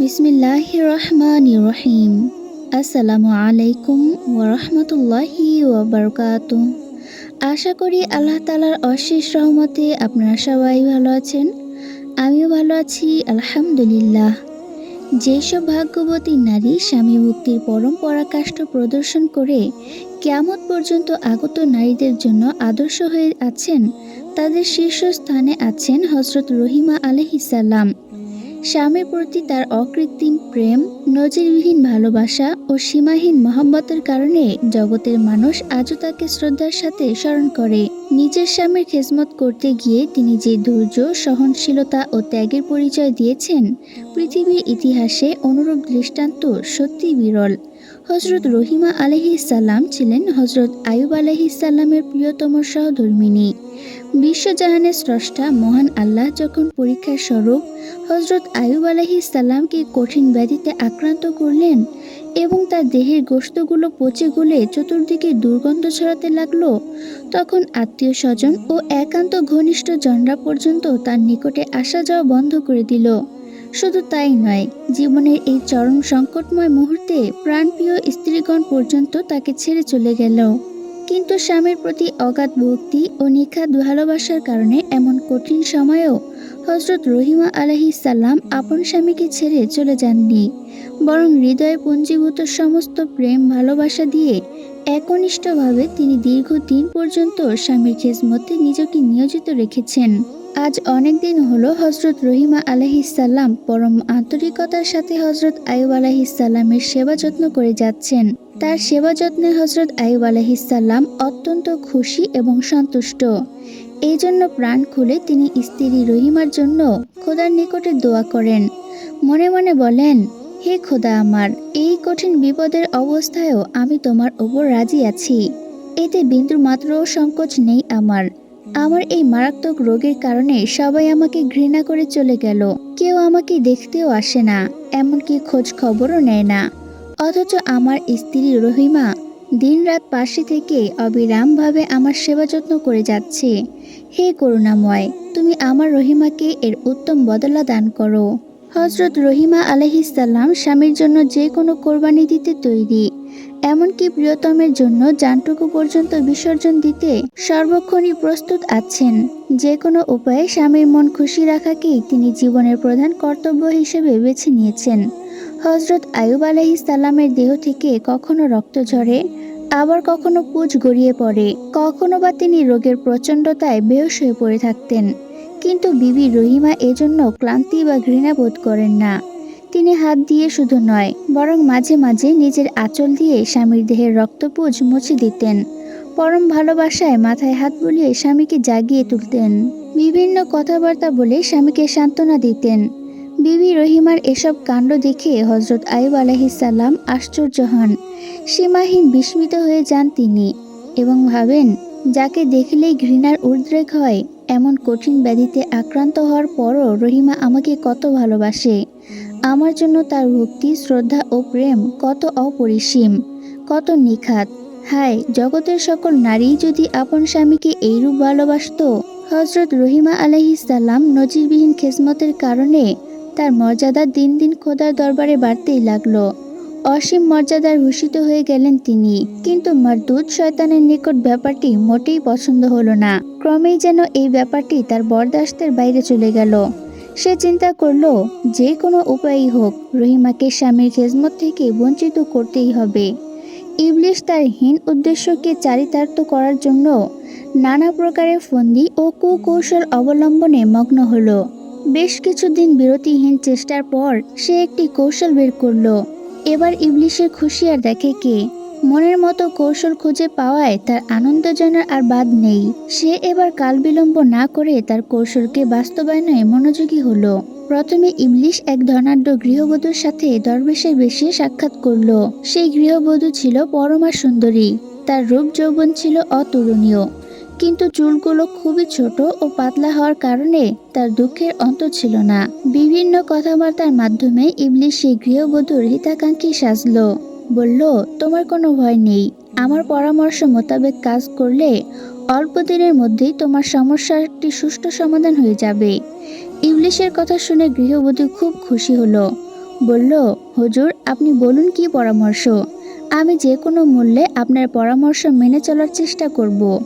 বিসমিল্লাহ রহমান রহিম আসসালামু আলাইকুম ওরহমতুল্লাহি ওবরকাত আশা করি আল্লাহ তালার অশেষ রহমতে আপনারা সবাই ভালো আছেন। আমিও ভালো আছি, আলহামদুলিল্লাহ। যেসব ভাগ্যবতী নারী স্বামী মুক্তির পরম পরাকাষ্ঠ প্রদর্শন করে কেয়ামত পর্যন্ত আগত নারীদের জন্য আদর্শ হয়ে আছেন, তাদের শীর্ষস্থানে আছেন হজরত রহিমা আলহিসাল্লাম স্বামীর প্রতি তার অকৃত্রিম প্রেম, নজিরবিহীন ভালোবাসা ও সীমাহীন মহব্বতের কারণে জগতের মানুষ আজও তাকে শ্রদ্ধার সাথে স্মরণ করে। নিজের স্বামীর খেজমত করতে গিয়ে তিনি যে ধৈর্য, সহনশীলতা ও ত্যাগের পরিচয় দিয়েছেন, পৃথিবীর ইতিহাসে অনুরূপ দৃষ্টান্ত সত্যি বিরল। হজরত রহিমা আলহিসাল্লাম ছিলেন হজরত আয়ুব আলহিসাল্লামের প্রিয়তম সহধর্মিনী। বিশ্বজাহানের স্রষ্টা মহান আল্লাহ যখন পরীক্ষার স্বরূপ হজরত আয়ুব আলাহি সাল্লামকে কঠিন ব্যাধিতে আক্রান্ত করলেন এবং তার দেহের গোস্তগুলো পচে গলে চতুর্দিকে দুর্গন্ধ ছড়াতে লাগল, তখন আত্মীয় স্বজন ও একান্ত ঘনিষ্ঠ জনরা পর্যন্ত তার নিকটে আসা যাওয়া বন্ধ করে দিল। শুধু তাই নয়, জীবনের এই চরম সংকটময় মুহূর্তে প্রাণপ্রিয় স্ত্রীগণ পর্যন্ত তাকে ছেড়ে চলে গেল। কিন্তু স্বামীর প্রতি অগাধ ভক্তি ও নিখাত ভালোবাসার কারণে এমন কঠিন সময়েও হজরত রহিমা আলহি সাল্লাম আপন স্বামীকে ছেড়ে চলে যাননি, বরং হৃদয়ে পঞ্জীভূত সমস্ত প্রেম ভালোবাসা দিয়ে একনিষ্ঠভাবে তিনি দীর্ঘদিন পর্যন্ত স্বামীর খেজমতে নিজেকে নিয়োজিত রেখেছেন। আজ অনেক দিন হলো হজরত রহিমা আলহিসাল্লাম পরম আন্তরিকতার সাথে হজরত আয়ুব আলাহিসাল্লামের সেবা যত্ন করে যাচ্ছেন। তার সেবা যত্নে হজরত আয়ুব আলাহিসাল্লাম অত্যন্ত খুশি এবং সন্তুষ্ট। এই জন্য প্রাণ খুলে তিনি স্ত্রী রহিমার জন্য খোদার নিকটে দোয়া করেন। মনে মনে বলেন, হে খোদা আমার, এই কঠিন বিপদের অবস্থায়ও আমি তোমার ওপর রাজি আছি। এতে বিন্দু মাত্রও সংকোচ নেই আমার। আমার এই মারাত্মক রোগের কারণে সবাই আমাকে ঘৃণা করে চলে গেল। কেউ আমাকে দেখতেও আসে না, এমনকি খোঁজ খবরও নেয় না। অথচ আমার স্ত্রী রহিমা দিনরাত পাশে থেকে অবিরামভাবে আমার সেবা যত্ন করে যাচ্ছে। হে করুণাময়, তুমি আমার রহিমাকে এর উত্তম বদলা দান করো। হজরত রহিমা আলহিসাল্লাম স্বামীর জন্য যে কোনো কোরবানি দিতে তৈরি। এমনকি প্রিয়তমের জন্য জানটুকু পর্যন্ত বিসর্জন দিতে সর্বক্ষণই প্রস্তুত আছেন। যে কোনো উপায়ে স্বামীর মন খুশি রাখাকেই তিনি জীবনের প্রধান কর্তব্য হিসেবে বেছে নিয়েছেন। হজরত আয়ুব আলহিসাল্লামের দেহ থেকে কখনো রক্ত ঝরে, আবার কখনো পুজ গড়িয়ে পড়ে। কখনো বা তিনি রোগের প্রচণ্ডতায় বেহস হয়ে পড়ে থাকতেন। কিন্তু বিবি রহিমা এজন্য ক্লান্তি বা ঘৃণা বোধ করেন না। তিনি হাত দিয়ে শুধু নয়, বরং মাঝে মাঝে নিজের আঁচল দিয়ে স্বামীর দেহের রক্তপুজ মুছে দিতেন। পরম ভালোবাসায় মাথায় হাত বুলিয়ে স্বামীকে জাগিয়ে তুলতেন। বিভিন্ন কথাবার্তা বলে স্বামীকে সান্ত্বনা দিতেন। বিবি রহিমার এসব কাণ্ড দেখে হজরত আয়ুব আলাহিসাল্লাম আশ্চর্য হন। সীমাহীন বিস্মিত হয়ে যান তিনি এবং ভাবেন, যাকে দেখলেই ঘৃণার উদ্রেক হয়, এমন কঠিন ব্যাধিতে আক্রান্ত হওয়ার পরও রহিমা আমাকে কত ভালোবাসে। আমার জন্য তার ভক্তি, শ্রদ্ধা ও প্রেম কত অপরিসীম, কত নিখাত। হায়, জগতের সকল নারী যদি আপন স্বামীকে এইরূপ ভালোবাসত? হজরত রহিমা আলহিসাল্লাম নজিরবিহীন খেসমতের কারণে তার মর্যাদা দিন দিন খোদার দরবারে বাড়তেই লাগল। অসীম মর্যাদার ভূষিত হয়ে গেলেন তিনি। কিন্তু মারদুদ শয়তানের নিকট ব্যাপারটি মোটেই পছন্দ হলো না। ক্রমেই যেন এই ব্যাপারটি তার বরদাস্তের বাইরে চলে গেল। সে চিন্তা করল, যে কোনো উপায়ই হোক, রহিমাকে স্বামীর খেজমত থেকে বঞ্চিত করতেই হবে। ইবলিশ তার হীন উদ্দেশ্যকে চারিতার্থ করার জন্য নানা প্রকারের ফন্দি ও কুকৌশল অবলম্বনে মগ্ন হলো। বেশ কিছুদিন বিরতিহীন চেষ্টার পর সে একটি কৌশল বের করল। এবার ইবলিশের খুশি আর দেখে কে? মনের মতো কৌশল খুঁজে পাওয়ায় তার আনন্দ জানার আর বাদ নেই। সে এবার কাল বিলম্ব না করে তার কৌশলকে বাস্তবায়নে মনোযোগী হলো। প্রথমে ইবলিশ এক ধনাঢ্য গৃহবধূর সাথে দরবেশের বেশি সাক্ষাৎ করল। সেই গৃহবধূ ছিল পরমা সুন্দরী। তার রূপ যৌবন ছিল অতুলনীয়। কিন্তু চুলগুলো খুবই ছোট ও পাতলা হওয়ার কারণে তার দুঃখের অন্ত ছিল না। বিভিন্ন কথাবার্তার মাধ্যমে ইবলিশ সেই গৃহবধূর হিতাকাঙ্ক্ষী সাজলো। বলল, তোমার কোনো ভয় নেই। আমার পরামর্শ মোতাবেক কাজ করলে অল্প দিনের মধ্যেই তোমার সমস্যাটি সুষ্ঠু সমাধান হয়ে যাবে ইবলিশের কথা শুনে গৃহবধূ খুব খুশি হলো। বলল, হুজুর, আপনি বলুন কি পরামর্শ? আমি যে কোনো মূল্যে আপনার পরামর্শ মেনে চলার চেষ্টা করব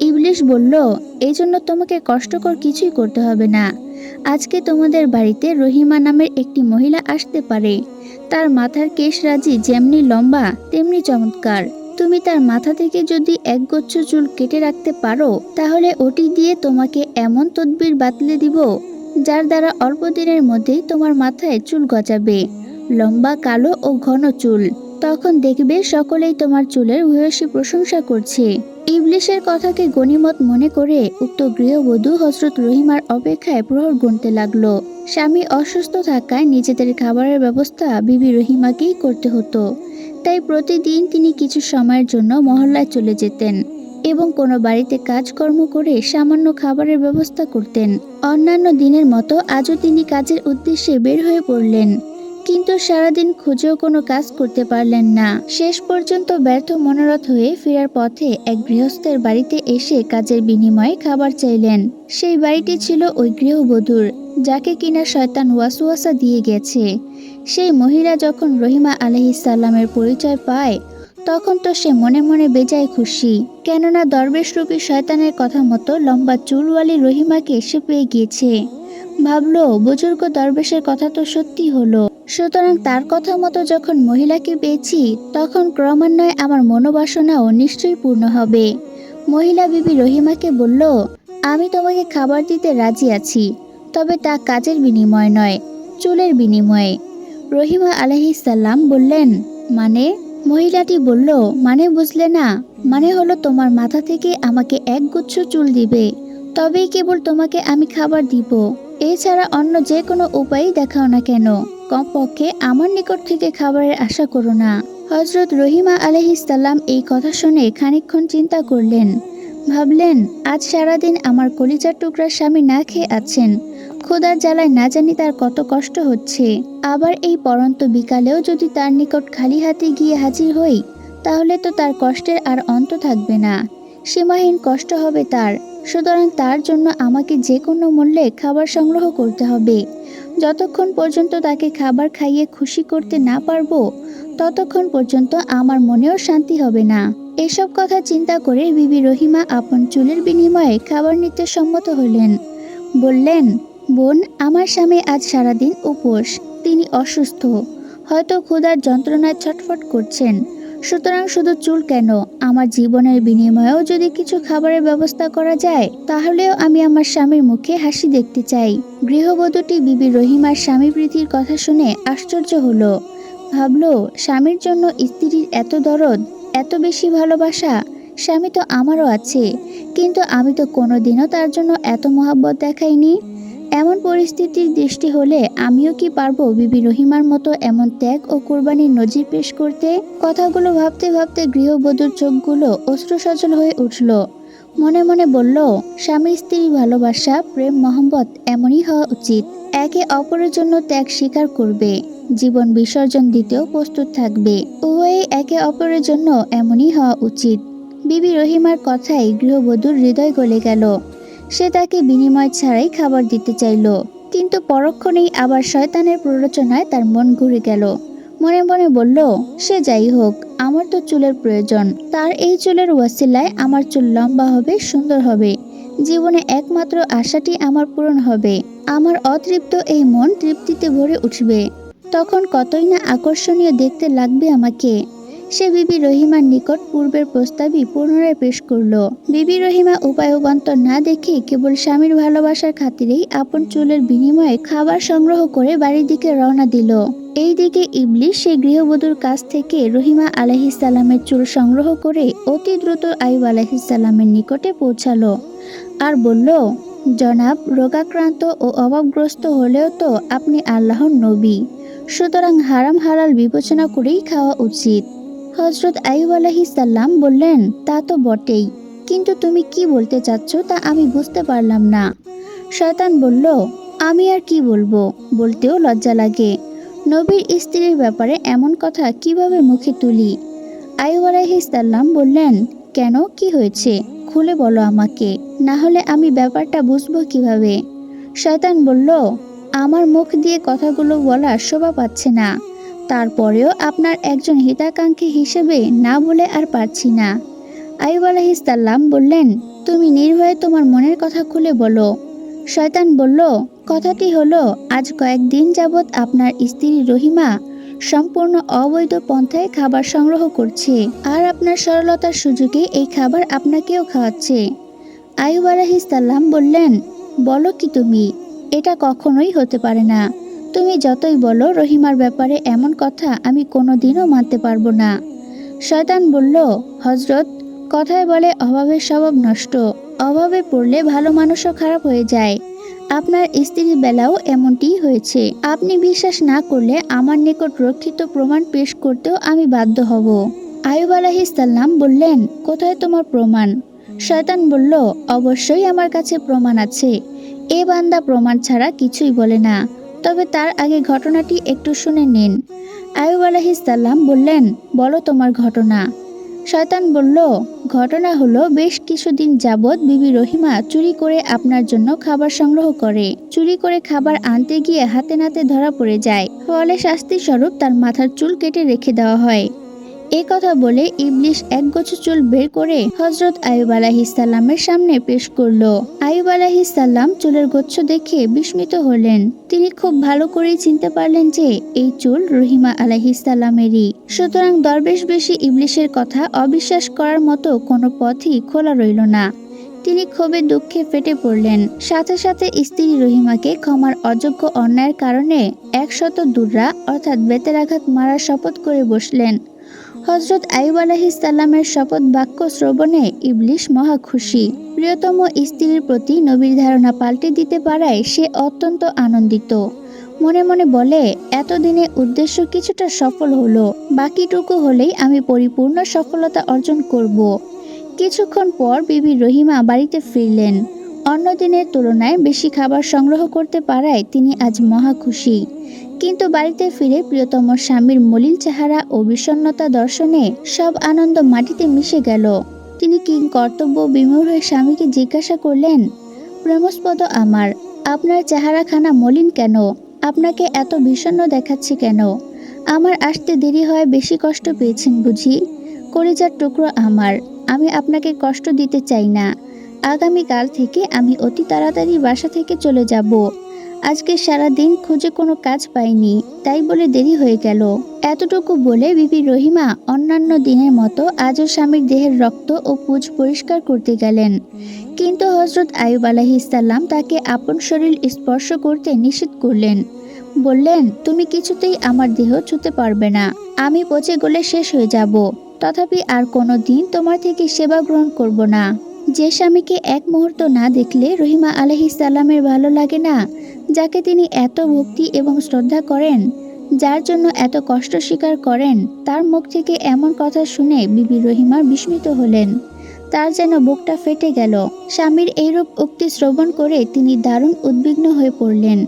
ইবলিশ বলল, এই জন্য তোমাকে কষ্টকর কিছুই করতে হবে না। আজকে তোমাদের বাড়িতে রহিমা নামের একটি মহিলা আসতে পারে। তার মাথার কেশ রাজি যেমনি লম্বা, তেমনি চমৎকার। তুমি তার মাথা থেকে যদি এক একগুচ্ছ চুল কেটে রাখতে পারো, তাহলে ওটি দিয়ে তোমাকে এমন তদবির বাতলে দিব, যার দ্বারা অল্প দিনের মধ্যেই তোমার মাথায় চুল গজাবে। লম্বা, কালো ও ঘন চুল। তখন দেখবে সকলেই তোমার চুলের ভূয়সী প্রশংসা করছে। ইবলিশের কথাকে গণিমত মনে করে উক্ত গৃহবধূ হজরত রহিমার অপেক্ষায় প্রহর গুনতে লাগল। স্বামী অসুস্থ থাকায় নিজেদের খাবারের ব্যবস্থা বিবি রহিমাকেই করতে হতো। তাই প্রতিদিন তিনি কিছু সময়ের জন্য মহল্লায় চলে যেতেন এবং কোনো বাড়িতে কাজকর্ম করে সামান্য খাবারের ব্যবস্থা করতেন। অন্যান্য দিনের মতো আজও তিনি কাজের উদ্দেশ্যে বের হয়ে পড়লেন। কিন্তু সারাদিন খুঁজেও কোনো কাজ করতে পারলেন না। শেষ পর্যন্ত ব্যর্থ মনোরথ হয়ে ফেরার পথে এক গৃহস্থের বাড়িতে এসে কাজের বিনিময়ে খাবার চাইলেন। সেই বাড়িটি ছিল ওই গৃহবধূর, যাকে কিনা শয়তান ওয়াসুয়াসা দিয়ে গেছে। সেই মহিলা যখন রহিমা আলহিসাল্লামের পরিচয় পায়, তখন তো সে মনে মনে বেজায় খুশি। কেননা দরবেশরূপী শয়তানের কথা মতো লম্বা চুলওয়ালি রহিমাকে সে পেয়ে গিয়েছে। ভাবলো, বুজুর্গ দরবেশের কথা তো সত্যি হলো। সুতরাং তার কথা মতো যখন মহিলাকে পেয়েছি, তখন ক্রমান্বয়ে আমার মনোবাসনাও নিশ্চয়ই পূর্ণ হবে। মহিলা বিবি রহিমাকে বলল, আমি তোমাকে খাবার দিতে রাজি আছি, তবে তা কাজের বিনিময় নয়, চুলের বিনিময়ে। রহিমা আলহিসাল্লাম বললেন মানে? মহিলাটি বলল মানে বুঝলে না মানে হলো তোমার মাথা থেকে আমাকে এক গুচ্ছ চুল দিবে, তবেই কেবল তোমাকে আমি খাবার দিব। এছাড়া অন্য যে কোনো উপায়ই দেখাও না কেন। কমপক্ষে আমার নিকট থেকে খাবারের আশা করো না। হজরত রহিমা আলহিসাল্লাম এই কথা শুনে খানিকক্ষণ চিন্তা করলেন। ভাবলেন, আজ সারাদিন আমার কলিজার টুকরার স্বামী না খেয়ে আছেন। ক্ষুধার জ্বালায় না জানি তার কত কষ্ট হচ্ছে। আবার এই পরন্ত বিকালেও যদি তার নিকট খালি হাতে গিয়ে হাজির হই, তাহলে তো তার কষ্টের আর অন্ত থাকবে না। সীমাহীন কষ্ট হবে তার। সুতরাং তার জন্য আমাকে যে কোনো মূল্যে খাবার সংগ্রহ করতে হবে। যতক্ষণ পর্যন্ত তাকে খাবার খাইয়ে খুশি করতে না পারব, ততক্ষণ পর্যন্ত আমার মনেও শান্তি হবে না। এসব কথা চিন্তা করে বিবি রহিমা আপন চুলের বিনিময়ে খাবার নিতে সম্মত হলেন। বললেন, বোন, আমার স্বামী আজ সারাদিন উপোস। তিনি অসুস্থ। হয়তো ক্ষুধার যন্ত্রণায় ছটফট করছেন। সুতরাং শুধু চুল কেন? আমার জীবনের বিনিময়েও যদি কিছু খাবারের ব্যবস্থা করা যায়, তাহলেও আমি আমার স্বামীর মুখে হাসি দেখতে চাই। গৃহবধূটি বিবি রহিমার স্বামী প্রীতির কথা শুনে আশ্চর্য হলো। ভাবলো, স্বামীর জন্য স্ত্রীর এত দরদ, এত বেশি ভালোবাসা, স্বামী তো আমারও আছে, কিন্তু আমি তো কোনোদিনও তার জন্য এত মহাব্বত দেখাইনি। এমন পরিস্থিতির দৃষ্টি হলে আমিও কি পারব বিবি রহিমার মতো এমন ত্যাগ ও কোরবানির নজির পেশ করতে? কথাগুলো ভাবতে ভাবতে গৃহবধূর চোখগুলো অশ্রুসজল হয়ে উঠল। মনে মনে বলল, স্বামী স্ত্রীর ভালোবাসা, প্রেম, মহব্বত এমনই হওয়া উচিত। একে অপরের জন্য ত্যাগ স্বীকার করবে। জীবন বিসর্জন দিতেও প্রস্তুত থাকবে। উভয়ে একে অপরের জন্য এমনই হওয়া উচিত। বিবি রহিমার কথাই গৃহবধূর হৃদয় গলে গেল। সে তাকে বিনিময় ছাড়াই খাবার দিতে চাইল। কিন্তু পরক্ষণেই আবার শয়তানের প্ররোচনায় তার মন ঘুরে গেল। মনে মনে বলল, সে যাই হোক, আমার তো চুলের প্রয়োজন। তার এই চুলের ওয়াসিলায় আমার চুল লম্বা হবে, সুন্দর হবে। জীবনে একমাত্র আশাটি আমার পূরণ হবে। আমার অতৃপ্ত এই মন তৃপ্তিতে ভরে উঠবে। তখন কতই না আকর্ষণীয় দেখতে লাগবে আমাকে। সে বিবি রহিমার নিকট পূর্বের প্রস্তাবই পুনরায় পেশ করল। বিবি রহিমা উপায় না দেখে কেবল স্বামীর ভালোবাসার খাতিরেই আপন চুলের বিনিময়ে খাবার সংগ্রহ করে বাড়ির দিকে রওনা দিল। এইদিকে ইবলিশ সেই গৃহবধূর কাছ থেকে রহিমা আলাহিসাল্লামের চুল সংগ্রহ করে অতি দ্রুত আইব আলাহিসাল্লামের নিকটে পৌঁছালো। আর বলল, জনাব, রোগাক্রান্ত ও অভাবগ্রস্ত হলেও তো আপনি আল্লাহর নবী। সুতরাং হারাম হালাল বিবেচনা করেই খাওয়া উচিত। হজরত আইব আলাহিসাল্লাম বললেন, তা তো বটেই। কিন্তু তুমি কি বলতে চাচ্ছ তা আমি বুঝতে পারলাম না। শয়তান বলল, আমি আর কি বলব? বলতেও লজ্জা লাগে। নবীর স্ত্রীর ব্যাপারে এমন কথা কীভাবে মুখে তুলি? আইব আলাহিসাল্লাম বললেন, কেন? কি হয়েছে? খুলে বলো আমাকে। না হলে আমি ব্যাপারটা বুঝব কীভাবে? শয়তান বলল, আমার মুখ দিয়ে কথাগুলো বলার শোভা পাচ্ছে না। তারপরেও আপনার একজন হিতাকাঙ্ক্ষী হিসেবে না বলে আর পারছি না। আইব আলাহিসাল্লাম বললেন, তুমি নির্ভয়ে তোমার মনের কথা খুলে বলো। শয়তান বলল, কথাটি হলো, আজ কয়েকদিন যাবৎ আপনার স্ত্রী রহিমা সম্পূর্ণ অবৈধ পন্থায় খাবার সংগ্রহ করছে আর আপনার সরলতার সুযোগে এই খাবার আপনাকেও খাওয়াচ্ছে। আয়ুব আলাহিসাল্লাম বললেন, বলো কি তুমি, এটা কখনোই হতে পারে না। তুমি যতই বলো রহিমার ব্যাপারে এমন কথা আমি কোনোদিনও মানতে পারব না। শয়তান বলল হজরত কথায় বলে অভাবের স্বভাব নষ্ট। অভাবে পড়লে ভালো মানুষও খারাপ হয়ে যায়। আপনার স্ত্রীর বেলাও এমনটিই হয়েছে। আপনি বিশ্বাস না করলে আমার নিকট রক্ষিত প্রমাণ পেশ করতেও আমি বাধ্য হব। আয়ুব আলাহিসাল্লাম বললেন, কোথায় তোমার প্রমাণ? শয়তান বলল, অবশ্যই আমার কাছে প্রমাণ আছে। এ বান্দা প্রমাণ ছাড়া কিছুই বলে না। তবে তার আগে ঘটনাটি একটু শুনে নিন। আয়ুব আলাহিসাল্লাম বললেন, বলো তোমার ঘটনা। শয়তান বলল, ঘটনা হলো বেশ কিছুদিন যাবৎ বিবি রহিমা চুরি করে আপনার জন্য খাবার সংগ্রহ করে। চুরি করে খাবার আনতে গিয়ে হাতে নাতে ধরা পড়ে যায়। ফলে শাস্তি স্বরূপ তার মাথার চুল কেটে রেখে দেওয়া হয়। এ কথা বলে ইবলিশ একগোছ চুল বের করে হজরত আয়ুব আলাহিসাল্লামের সামনে পেশ করল। আয়ুব আলাহিসাল্লাম চুলের গুচ্ছ দেখে বিস্মিত হলেন। তিনি খুব ভালো করেই চিনতে পারলেন যে এই চুল রহিমা আলাহিসাল্লামেরই সুতরাং দরবেশ বেশি ইবলিশের কথা অবিশ্বাস করার মতো কোনো পথই খোলা রইল না। তিনি ক্ষোভে দুঃখে ফেটে পড়লেন। সাথে সাথে স্ত্রী রহিমাকে ক্ষমার অযোগ্য অন্যায়ের কারণে একশত দুর্রা, অর্থাৎ বেতের আঘাত মারার শপথ করে বসলেন। হজরত আইব আলাহিসাল্লামের শপথ বাক্য শ্রবণে ইবলিশ মহা খুশি। প্রিয়তম স্ত্রীর প্রতি নবীর ধারণা পাল্টে দিতে পারায় সে অত্যন্ত আনন্দিত। মনে মনে বলে, এতদিনে উদ্দেশ্য কিছুটা সফল হলো। বাকিটুকু হলেই আমি পরিপূর্ণ সফলতা অর্জন করব। কিছুক্ষণ পর বিবি রহিমা বাড়িতে ফিরলেন। অন্য দিনের তুলনায় বেশি খাবার সংগ্রহ করতে পারায় তিনি আজ মহা খুশি। কিন্তু বাড়িতে ফিরে প্রিয়তম স্বামীর মলিন চেহারা ও বিষণ্ণতা দর্শনে সব আনন্দ মাটিতে মিশে গেল। তিনি কিং কর্তব্য বিমূঢ় হয়ে স্বামীকে জিজ্ঞাসা করলেন, প্রেমস্পদ আমার, আপনার চেহারাখানা মলিন কেন? আপনাকে এত বিষণ্ণ দেখাচ্ছে কেন? আমার আসতে দেরি হয় বেশি কষ্ট পেয়েছেন বুঝি? কলিজার টুকরো আমার, আমি আপনাকে কষ্ট দিতে চাই না। আগামীকাল থেকে আমি অতি তাড়াতাড়ি বাসা থেকে চলে যাব। আজকে সারা দিন খুঁজে কোনো কাজ পাইনি, তাই বলে দেরি হয়ে গেল। এতটুকু বলে বিবি রহিমা অন্যান্য দিনের মতো আজও স্বামীর দেহের রক্ত ও পুজ পরিষ্কার করতে গেলেন। কিন্তু হজরত আয়ুব আলাহিসাল্লাম তাকে আপন শরীর স্পর্শ করতে নিষেধ করলেন। বললেন, তুমি কিছুতেই আমার দেহ ছুতে পারবে না। আমি পচে গলে শেষ হয়ে যাব। তথাপি আর কোনো দিন তোমার থেকে সেবা গ্রহণ করব না। যে স্বামীকে এক মুহূর্ত না দেখলে রহিমা আলহিসাল্লামের ভালো লাগে না যাকে তিনি এত ভক্তি এবং শ্রদ্ধা করেন, যার জন্য এত কষ্ট স্বীকার করেন, তার মুখ থেকে এমন কথা শুনে বিবি রহিমা বিস্মিত হলেন। তার যেন বুকটা ফেটে গেল। স্বামীর এইরূপ উক্তি শ্রবণ করে তিনি দারুণ উদ্বিগ্ন হয়ে পড়লেন।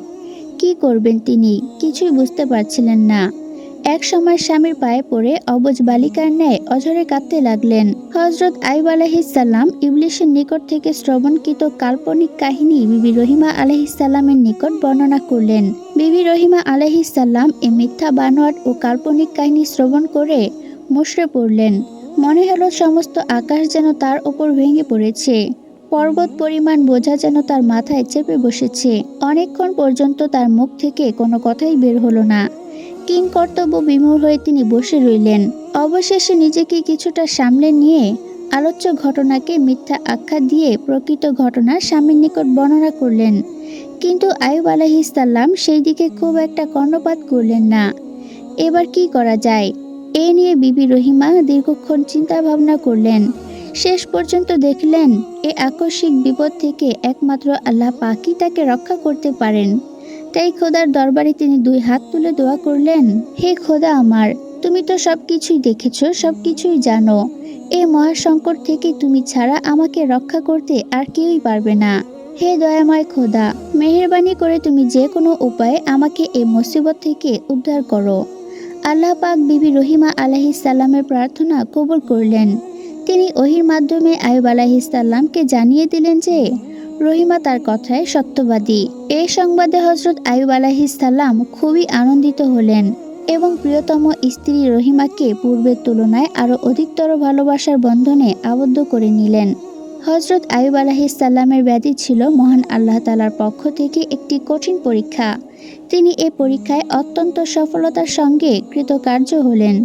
কি করবেন তিনি? কিছুই বুঝতে পারছিলেন না। এক সময় স্বামীর পায়ে পড়ে অবজ বালিকার ন্যায় অঝরে কাঁদতে লাগলেন। হজরত আইব আলহিসাল্লাম ইবলিশের নিকট থেকে শ্রবণকৃত কাল্পনিক কাহিনী বিবি রহিমা আলহিসাল্লামের নিকট বর্ণনা করলেন। বিবি রহিমা আলহিসাল্লাম এ মিথ্যা, বানোয়াট ও কাল্পনিক কাহিনী শ্রবণ করে মুশড়ে পড়লেন। মনে হলো সমস্ত আকাশ যেন তার ওপর ভেঙে পড়েছে। পর্বত পরিমাণ বোঝা যেন তার মাথায় চেপে বসেছে। অনেকক্ষণ পর্যন্ত তার মুখ থেকে কোনো কথাই বের হলো না। কিং কর্তব্য বিমূর হয়ে তিনি বসে রইলেন। অবশেষে নিজেকে কিছুটা সামলে নিয়ে আলোচ্য ঘটনাকে মিথ্যা আখ্যা দিয়ে প্রকৃত ঘটনা স্বামীর নিকট বর্ণনা করলেন। কিন্তু আয়ুব আলাহিসাল্লাম সেই দিকে খুব একটা কর্ণপাত করলেন না। এবার কি করা যায়? এ নিয়ে বিবি রহিমা দীর্ঘক্ষণ চিন্তা ভাবনা করলেন। শেষ পর্যন্ত দেখলেন, এ আকস্মিক বিপদ থেকে একমাত্র আল্লাহ পাকি তাকে রক্ষা করতে পারেন। তাই খোদার দরবারে তিনি দুই হাত তুলে দোয়া করলেন, হে খোদা আমার, তুমি তো সব কিছুই দেখেছ সব কিছুই জানো। এ মহাসংকট থেকে তুমি ছাড়া আমাকে রক্ষা করতে আর কেউই পারবে না। হে দয়াময় খোদা, মেহেরবানি করে তুমি যে কোনো উপায়ে আমাকে এই মুসিবত থেকে উদ্ধার করো। আল্লাহ পাক বিবি রহিমা আলাহিস সাল্লামের প্রার্থনা কবুল করলেন। তিনি ওহির মাধ্যমে আয়ুব আলাহিসাল্লামকে জানিয়ে দিলেন যে রহিমা তার কথায় সত্যবাদী। এই সংবাদে হজরত আয়ুব আলাহিসাল্লাম খুবই আনন্দিত হলেন এবং প্রিয়তম স্ত্রী রহিমাকে পূর্বের তুলনায় আরও অধিকতর ভালোবাসার বন্ধনে আবদ্ধ করে নিলেন। হজরত আয়ুব আলাহিসাল্লামের ব্যাধি ছিল মহান আল্লাহ তালার পক্ষ থেকে একটি কঠিন পরীক্ষা। তিনি এ পরীক্ষায় অত্যন্ত সফলতার সঙ্গে কৃতকার্য হলেন।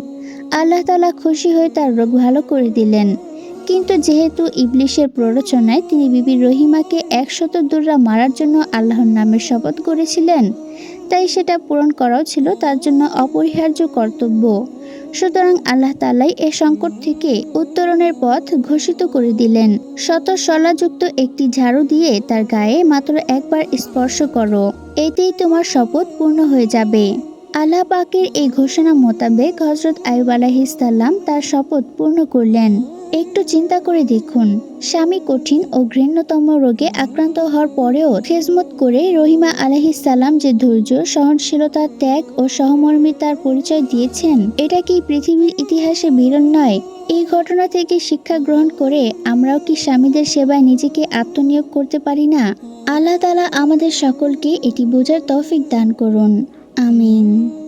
আল্লাহ তালা খুশি হয়ে তার রোগ ভালো করে দিলেন। কিন্তু যেহেতু ইবলিশের প্ররোচনায় তিনি বিবি রহিমাকে একশত দুর্রা মারার জন্য আল্লাহর নামের শপথ করেছিলেন, তাই সেটা পূরণ করাও ছিল তার জন্য অপরিহার্য কর্তব্য। সুতরাং আল্লাহ তালাই এ সংকট থেকে উত্তরণের পথ ঘোষিত করে দিলেন। শত শলাযুক্ত একটি ঝাড়ু দিয়ে তার গায়ে মাত্র একবার স্পর্শ করো, এতেই তোমার শপথ পূর্ণ হয়ে যাবে। আল্লাহ পাকের এই ঘোষণা মোতাবেক হজরত আয়ুব আলাহিসাল্লাম তার শপথ পূর্ণ করলেন। একটু চিন্তা করে দেখুন। স্বামী কঠিন ও ঘৃণ্যতম রোগে আক্রান্ত হওয়ার পরেও খেজমত করে রহিমা সালাম যে ধৈর্য, সহনশীলতা, ত্যাগ ও সহমর্মিতার পরিচয় দিয়েছেন, এটা কি পৃথিবীর ইতিহাসে বিরল নয়? এই ঘটনা থেকে শিক্ষা গ্রহণ করে আমরাও কি স্বামীদের সেবায় নিজেকে আত্মনিয়োগ করতে পারি না? আল্লাহ তালা আমাদের সকলকে এটি বোঝার তৌফিক দান করুন। আমিন।